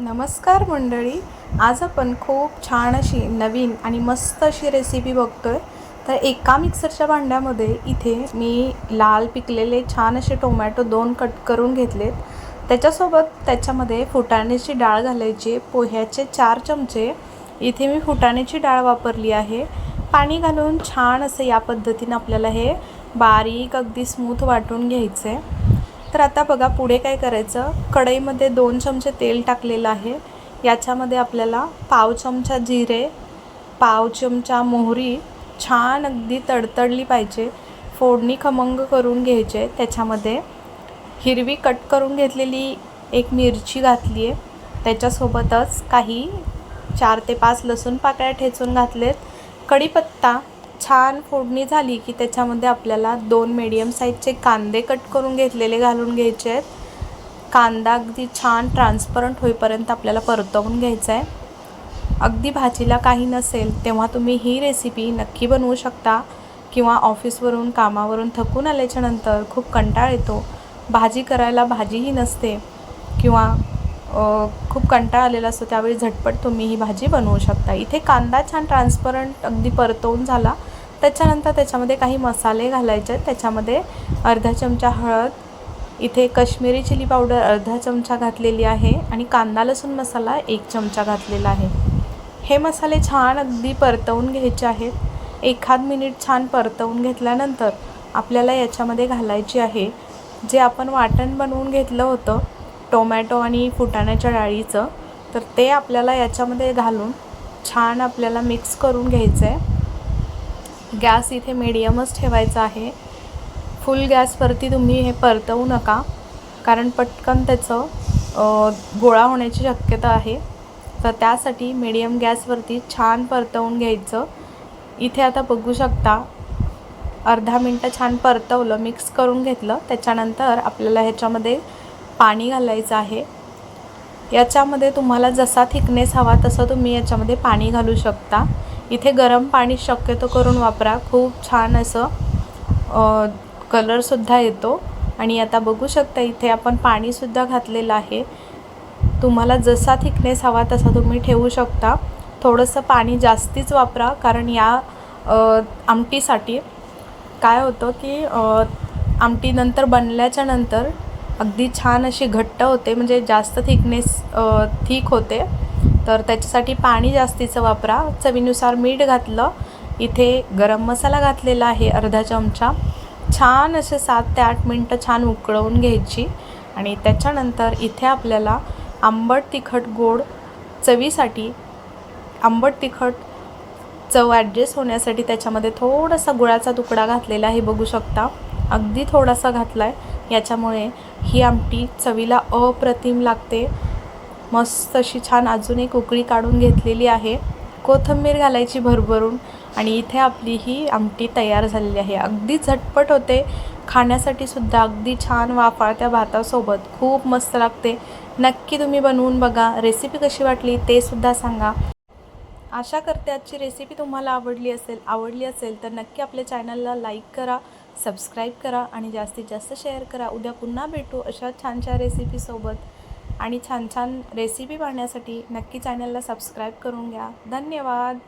नमस्कार मंडळी. आज आपण खूप छान अशी नवीन आणि मस्त अशी रेसिपी बघतोय. तर एका मिक्सरच्या भांड्यामध्ये इथे मी लाल पिकलेले छान असे टोमॅटो दोन कट करून घेतलेत. त्याच्यासोबत त्याच्यामध्ये फुटाण्याची डाळ घालायची. पोह्याचे चार चमचे इथे मी फुटाण्याची डाळ वापरली आहे. पाणी घालून छान असं या पद्धतीनं आपल्याला हे बारीक अगदी स्मूथ वाटून घ्यायचं आहे तर आता बघा पुढे काय करायचं? कढईमध्ये दोन चमचे तेल टाकलेलं आहे. याच्यामध्ये आपल्याला पाव चमचा जिरे पाव चमचा मोहरी छान अगदी तडतडली पाहिजे. फोडणी खमंग करून घ्यायचे त्याच्यामध्ये. हिरवी कट करून घेतलेली एक मिरची घातली आहे त्याच्यासोबतच काही चार ते पाच लसूण पाकळ्या ठेचून घातलेत. कढीपत्ता छान फोडणी झाली की त्याच्यामध्ये आपल्याला दोन मीडियम साईजचे कांदे कट करून घेतलेले घालून घ्यायचे आहेत. कांदा अगदी छान ट्रान्सपरंट होईपर्यंत आपल्याला परतवून घ्यायचा आहे अगदी भाजीला काही नसेल तेव्हा तुम्ही ही रेसिपी नक्की बनवू शकता किंवा ऑफिसवरून कामावरून थकून आल्याच्यानंतर खूप कंटाळ येतो. भाजी करायला भाजीही नसते किंवा खूप कंटाळा आलेला असतो त्यावेळी झटपट तुम्ही ही भाजी बनवू शकता. इथे कांदा छान ट्रान्सपरंट अगदी परतवून झाला. त्याच्यानंतर त्याच्यामध्ये काही मसाले घालायचे. आहेत त्याच्यामध्ये अर्धा चमचा हळद इथे कश्मीरी चिली पावडर अर्धा चमचा घातलेली आहे आणि कांदा लसूण मसाला एक चमचा घातलेला आहे. हे मसाले छान अगदी परतवून घ्यायचे आहेत. एखाद मिनिट छान परतवून घेतल्यानंतर आपल्याला याच्यामध्ये घालायची आहे. जे आपण वाटण बनवून घेतलं होतं टोमॅटो आणि फुटाण्याच्या डाळीचं तर ते आपल्याला याच्यामध्ये घालून छान आपल्याला मिक्स करून घ्यायचं आहे गॅस इथे मीडियमच ठेवायचा आहे. फुल गॅसवरती तुम्ही हे परतवू नका. कारण पटकन त्याचं गोळा होण्याची शक्यता आहे. तर त्यासाठी मिडियम गॅसवरती छान परतवून घ्यायचं. इथे आता बघू शकता अर्धा मिनटं छान परतवलं मिक्स करून घेतलं. त्याच्यानंतर आपल्याला ह्याच्यामध्ये पाणी घालायचं आहे. याच्यामध्ये तुम्हाला जसा थिकनेस हवा तसं तुम्ही याच्यामध्ये पाणी घालू शकता. इथे गरम पाणी शक्यतो करून वापरा. खूप छान असं कलरसुद्धा येतो. आणि आता बघू शकता इथे आपण पाणीसुद्धा घातलेलं आहे. तुम्हाला जसा थिकनेस हवा तसा तुम्ही ठेवू शकता. थोडंसं पाणी जास्तीच वापरा कारण या आमटीसाठी काय होतं की आमटीनंतर बनल्याच्या नंतर अगदी छान अशी घट्ट होते. म्हणजे जास्त थिकनेस थिक होते. तर त्याच्यासाठी पाणी जास्तीचं वापरा. चवीनुसार मीठ घातलं. इथे गरम मसाला घातलेला आहे अर्धा चमचा. छान असे सात ते आठ मिनटं छान उकळवून घ्यायची. आणि त्याच्यानंतर इथे आपल्याला आंबट तिखट गोड चवीसाठी आंबट तिखट चव ॲडजस्ट होण्यासाठी त्याच्यामध्ये थोडासा गुळाचा तुकडा घातलेला आहे बघू शकता. अगदी थोडासा घातला आहे याच्यामुळे ही आमटी चवीला अप्रतिम लागते. मस्त अशी छान अजून एक उकळी काढून घेतलेली आहे. कोथिंबीर घालायची भरभरून आणि इथे आपली ही आमटी तयार झालेली आहे. अगदी झटपट होते. खाण्यासाठी सुद्धा अगदी छान वाफाळत्या भातासोबत खूप मस्त लागते. नक्की तुम्ही बनवून बघा. रेसिपी कशी वाटली ते सुद्धा सांगा. आशा करते आजची रेसिपी तुम्हाला आवडली असेल आवडली असेल तर नक्की आपल्या चॅनलला लाईक करा सबस्क्राईब करा आणि जास्तीत जास्त शेअर करा. उद्या पुन्हा भेटू अशा छान छान रेसिपीसोबत आणि छान छान रेसिपी पाहण्यासाठी नक्की चॅनलला सबस्क्राईब करून घ्या. धन्यवाद.